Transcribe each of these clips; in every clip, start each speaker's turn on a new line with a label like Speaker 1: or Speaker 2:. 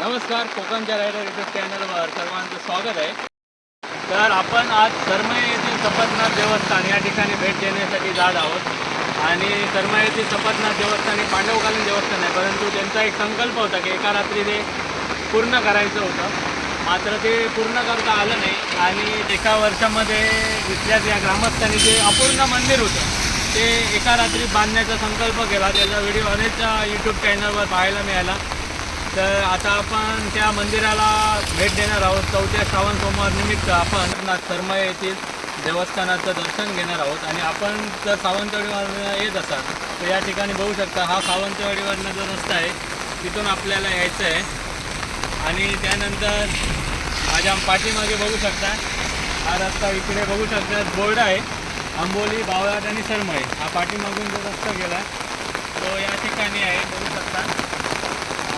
Speaker 1: नमस्कार कोकणच्या rider YouTube चॅनलवर सर्वांचं स्वागत आहे. तर आपण आज सरमय येथील सपतनाथ देवस्थान या ठिकाणी भेट देण्यासाठी जात आहोत. आणि सरमय येथील सपतनाथ देवस्थान हे पांडवकालीन देवस्थान आहे परंतु त्यांचा एक संकल्प होता की एका रात्री ते पूर्ण करायचं होतं. मात्र ते पूर्ण करता आलं नाही आणि एका वर्षामध्ये इथल्याच या ग्रामस्थांनी जे अपूर्ण मंदिर होतं ते एका रात्री बांधण्याचा संकल्प केला. त्याचा व्हिडिओ अनेक यूट्यूब चॅनलवर पाहायला मिळाला. तर आता आपण त्या मंदिराला भेट देणार आहोत. चौथ्या श्रावण सोमवार निमित्त आपण नाथ सरमय येथील देवस्थानाचं दर्शन घेणार आहोत. आणि आपण जर सावंतवाडीवरनं येत असाल तर या ठिकाणी बघू शकता हा सावंतवाडीवरनं जो रस्ता आहे तिथून आपल्याला यायचं आहे. आणि त्यानंतर माझ्या पाठीमागे बघू शकता हा रस्ता इकडे बघू शकता बोर्ड आहे. आंबोली बावळाट आणि सरमय हा पाठीमागून जो रस्ता गेला तो या ठिकाणी आहे. बघू शकता.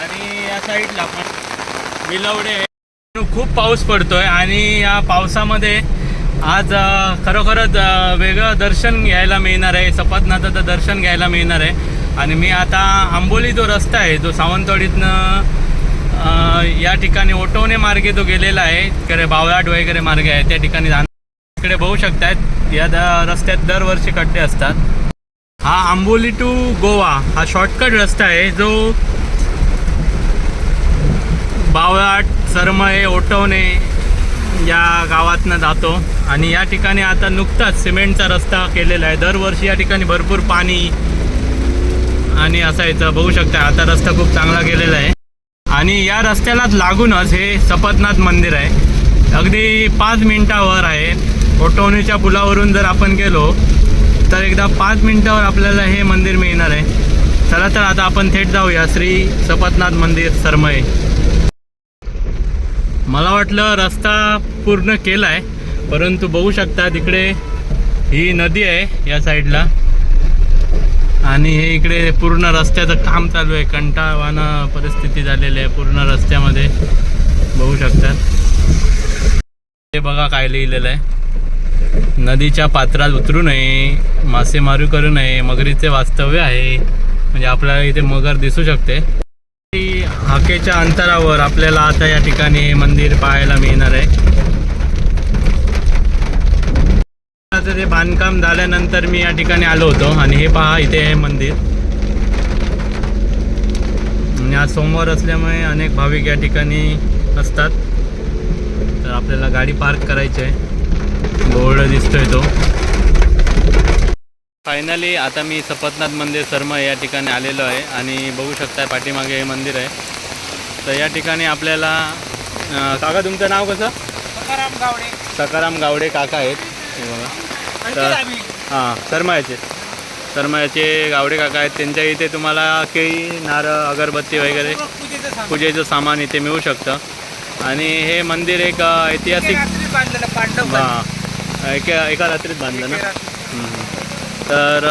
Speaker 1: आणि या साईडला पण विलवडे खूप पाऊस पडतोय आणि या पावसामध्ये आज खरोखरच वेगळं दर्शन घ्यायला मिळणार आहे. सपतनाथाचं दर्शन घ्यायला मिळणार आहे. आणि मी आता आंबोली जो रस्ता आहे जो सावंतवाडीतनं या ठिकाणी ओटवणे मार्गे जो गेलेला आहे इकडे बावळाट वगैरे मार्ग आहे त्या ठिकाणी जाण इकडे बघू शकतात या द रस्त्यात दरवर्षी खड्डे असतात. हा आंबोली टू गोवा हा शॉर्टकट रस्ता आहे जो बावळाट सरमळे ओटवणे या गावातनं जातो. आणि या ठिकाणी आता नुकताच सिमेंटचा रस्ता केलेला आहे. दरवर्षी या ठिकाणी भरपूर पाणी आणि असायचं बघू शकता आता रस्ता खूप चांगला केलेला आहे. आणि या रस्त्यालाच लागूनच हे सपतनाथ मंदिर आहे. अगदी पाच मिनिटावर आहे. ओटवणीच्या पुलावरून जर आपण गेलो तर एकदा पाच मिनिटावर आपल्याला हे मंदिर मिळणार आहे. चला तर आता आपण थेट जाऊया. श्री सपतनाथ मंदिर सरमये मला वाटलं रस्ता पूर्ण केला आहे परंतु बघू शकता तिकडे ही नदी आहे या साईडला. आणि हे इकडे पूर्ण रस्त्याचं काम चालू आहे. कंटाळवाणं परिस्थिती झालेली आहे पूर्ण रस्त्यामध्ये. बघू शकता. हे बघा काय लिहिलेलं आहे. नदीच्या पात्रात उतरू नये मासेमारी करू नये मगरीचे वास्तव्य आहे. म्हणजे आपल्याला इथे मगर दिसू शकते. हाकेच्या अंतरावर आपल्याला आता या ठिकाणी हे मंदिर पाहायला मिळणार आहे. ते बांधकाम झाल्यानंतर मी या ठिकाणी आलो होतो आणि हे पहा इथे आहे मंदिर. आणि आज सोमवार असल्यामुळे अनेक भाविक या ठिकाणी असतात. तर आपल्याला गाडी पार्क करायची आहे. बोर्ड दिसतोय तो. फायनली आता मी सपतनाथ मंदिर शर्मा या ठिकाणी आलेलो आहे आणि बघू शकता पाठीमागे हे मंदिर आहे. तर या ठिकाणी आपल्याला काका तुमचं नाव कसं?
Speaker 2: सकाराम गावडे.
Speaker 1: सकाराम गावडे काका आहेत. हे बघा. तर हां सरमायाचे सरमायाचे गावडे काका आहेत. त्यांच्या इथे तुम्हाला केळी नारळ अगरबत्ती वगैरे
Speaker 2: पूजेचं सामान.
Speaker 1: इथे मिळू शकतं. आणि हे मंदिर एक ऐतिहासिक हां एका एका रात्रीत बांधलं ना. तर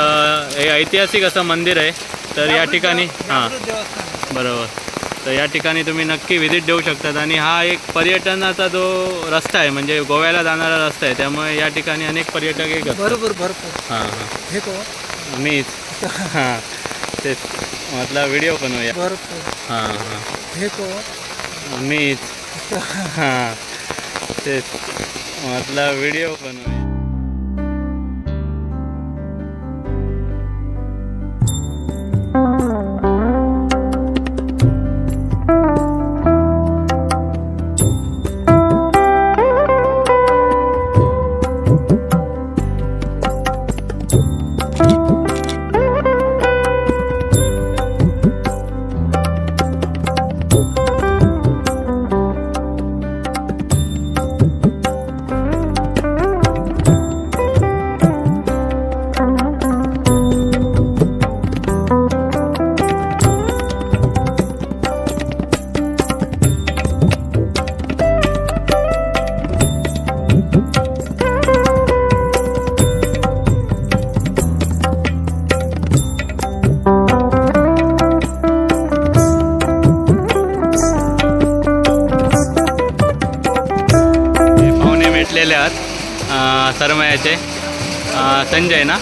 Speaker 1: हे ऐतिहासिक असं मंदिर आहे. तर या ठिकाणी हां. बरोबर. तर या ठिकाणी तुम्ही नक्की व्हिजिट देऊ शकतात. आणि हा एक पर्यटनाचा जो रस्ता आहे म्हणजे गोव्याला जाणारा रस्ता आहे त्यामुळे या ठिकाणी अनेक पर्यटक एक
Speaker 2: बरोबर भरपूर
Speaker 1: हां हां.
Speaker 2: को
Speaker 1: मीच हां. तेच. म्हटलं व्हिडिओ बनवूया हां हां.
Speaker 2: हे को
Speaker 1: मीच. हां. तेच. म्हटलं व्हिडिओ बनवूया भेटलेले आहात सरमयाचे संजय ना?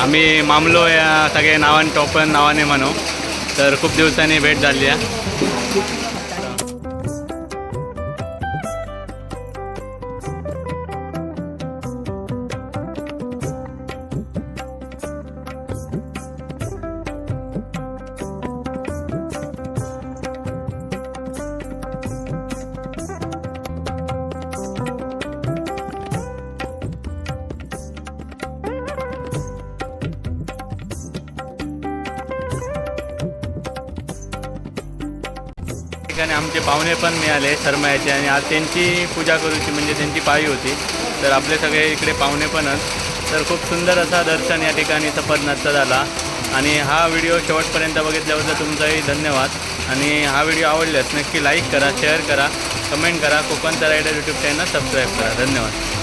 Speaker 1: आम्ही मामलो या सगळ्या नावाने टोपण नावाने म्हणू. तर खूप दिवसांनी भेट झाली आहे. ठिकाणी आमचे पाहुणे पण मिळाले शर्मायाचे आणि आज त्यांची पूजा करूची म्हणजे त्यांची पाळी होती. तर आपले सगळे इकडे पाहुणे पण आहेत तर खूप सुंदर असा दर्शन या ठिकाणी सपदनाथचा झाला. आणि हा व्हिडिओ शेवटपर्यंत बघितल्याबद्दल तुमचाही धन्यवाद. आणि हा व्हिडिओ आवडल्यास नक्की लाईक करा शेअर करा कमेंट करा. कोकणचा रायडर यूट्यूब चॅनल सबस्क्राईब करा. धन्यवाद.